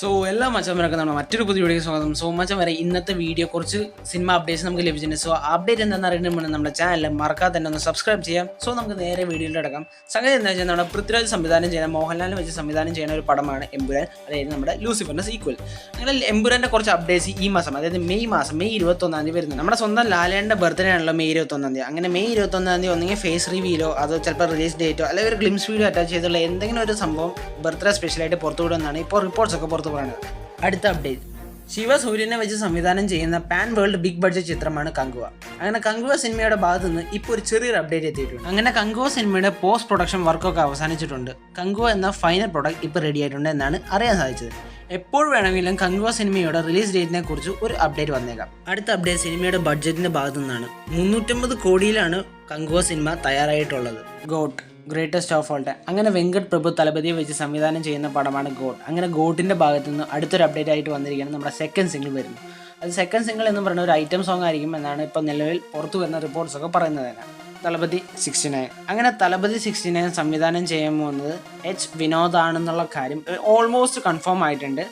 So എല്ലാ മച്ചന്മാരൊക്കെ നമ്മുടെ മറ്റൊരു പുതിയ വീഡിയോ സ്വാഗതം. സോ മച്ചം വരെ ഇന്നത്തെ വീഡിയോ കുറച്ച് സിനിമ അപ്ഡേറ്റ്സ് നമുക്ക് ലഭിച്ചിട്ടുണ്ട്. സോ അപ്ഡേറ്റ് എന്താണെന്ന് അറിയുന്നതിന് മുന്നേ നമ്മുടെ ചാനൽ മറക്കാതെ തന്നെ ഒന്ന് സബ്സ്ക്രൈബ് ചെയ്യാം. സോ നമുക്ക് നേരെ വീഡിയോയിൽ അടക്കാം സംഗതി എന്താ വെച്ചാൽ നമ്മുടെ പൃഥ്വിരാജ് സംവിധാനം ചെയ്യുന്ന മോഹൻലാലിനെ വെച്ച് സംവിധാനം ചെയ്യുന്ന ഒരു പടമാണ് എമ്പുരാൻ. അതായത് നമ്മുടെ ലൂസിഫറിന്റെ സീക്വൽ അങ്ങനെ എമ്പുരാന്റെ കുറച്ച് അപ്ഡേറ്റ്സ് ഈ മാസം അതായത് മെയ് മാസം മെയ് ഇരുപത്തൊന്നാം തീയതി വരുന്നത് നമ്മുടെ സ്വന്തം ലാലേന്റെ ബർത്ത്ഡേ ആണല്ലോ മെയ് ഇരുപത്തൊന്നാം തീയതി. അങ്ങനെ മെയ് ഇരുപത്തൊന്നാം തീയതി ഒന്നെങ്കിൽ ഫേസ് റിവ്യൂലോ അതോ ചിലപ്പോൾ റിലീസ് ഡേറ്റോ അല്ലെങ്കിൽ ഒരു ഗ്ലിംസ് വീഡിയോ അറ്റാച്ച് ചെയ്തുള്ള എന്തെങ്കിലും ഒരു സംഭവം ബർത്ത്ഡേ സ്പെഷ്യലായിട്ട് പുറത്തുവിടുന്നതാണ് ഇപ്പോൾ റിപ്പോർട്ട്സ് ഒക്കെ പുറത്ത് പറയുന്നത് അടുത്ത അപ്ഡേറ്റ് ശിവസൂര്യനെ വെച്ച് സംവിധാനം ചെയ്യുന്ന പാൻ വേൾഡ് ബിഗ് ബഡ്ജറ്റ് ചിത്രമാണ് കങ്കുവ. അങ്ങനെ കങ്കുവ സിനിമയുടെ ഭാഗത്തു നിന്ന് ഇപ്പോൾ ഒരു ചെറിയൊരു അപ്ഡേറ്റ് എത്തിയിട്ടുണ്ട്. അങ്ങനെ കങ്കുവ സിനിമയുടെ പോസ്റ്റ് പ്രൊഡക്ഷൻ വർക്കൊക്കെ അവസാനിച്ചിട്ടുണ്ട്. കങ്കുവ എന്ന ഫൈനൽ പ്രൊഡക്റ്റ് ഇപ്പോൾ റെഡി ആയിട്ടുണ്ട് എന്നാണ് അറിയാൻ സാധിച്ചത്. എപ്പോൾ വേണമെങ്കിലും കങ്കുവ സിനിമയുടെ റിലീസ് ഡേറ്റിനെ കുറിച്ച് ഒരു അപ്ഡേറ്റ് വന്നേക്കാം. അടുത്ത അപ്ഡേറ്റ് സിനിമയുടെ ബഡ്ജറ്റിന്റെ ഭാഗത്തു നിന്നാണ് മുന്നൂറ്റമ്പത് കോടിയിലാണ് കങ്കുവ സിനിമ തയ്യാറായിട്ടുള്ളത്. GOAT greatest of all time അങ്ങനെ വെങ്കട് പ്രഭു തലപതിയെ വെച്ച് സംവിധാനം ചെയ്യുന്ന പടമാണ് ഗോഡ് അങ്ങനെ ഗോഡിന്റെ ഭാഗത്തു നിന്ന് അടുത്തൊരു അപ്ഡേറ്റ് ആയിട്ട് വന്നിരിക്കുകയാണ് നമ്മുടെ സെക്കൻഡ് സിംഗിൾ വരുന്നു അത് സെക്കൻഡ് സിംഗിൾ എന്ന് പറയുന്ന ഒരു ഐറ്റം സോങ് ആയിരിക്കും എന്നാണ് ഇപ്പോൾ നിലവിൽ പുറത്തു വരുന്ന റിപ്പോർട്ട്സ് ഒക്കെ പറയുന്നത് തന്നെ. തലപതി സിക്സ്റ്റി നയൻ അങ്ങനെ തലപതി സിക്സ്റ്റി നയൻ സംവിധാനം ചെയ്യാൻ പോകുന്നത് എച്ച് വിനോദ് ആണെന്നുള്ള കാര്യം ഓൾമോസ്റ്റ് കൺഫേം ആയിട്ടുണ്ട്.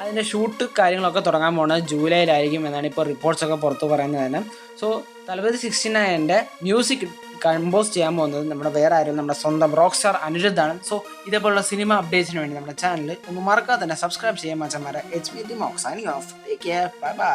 അതിന്റെ ഷൂട്ട് കാര്യങ്ങളൊക്കെ തുടങ്ങാൻ പോകുന്നത് ജൂലൈയിലായിരിക്കും എന്നാണ് ഇപ്പോൾ റിപ്പോർട്ട്സ് ഒക്കെ പുറത്ത് പറയുന്നത് തന്നെ. സോ തലപതി സിക്സ്റ്റി നയന്റെ മ്യൂസിക് കമ്പോസ് ചെയ്യാൻ പോകുന്നത് നമ്മുടെ വേറെ ആരും നമ്മുടെ സ്വന്തം റോക്ക് സ്റ്റാർ അനിരുദ്ധാണ് സോ ഇതേപോലുള്ള സിനിമ അപ്ഡേറ്റ്സിന് വേണ്ടി നമ്മുടെ ചാനൽ ഒന്ന് മറക്കാതെ തന്നെ സബ്സ്ക്രൈബ് ചെയ്യാൻ മച്ചന്മാരെ. H P T MOOCs off take care bye bye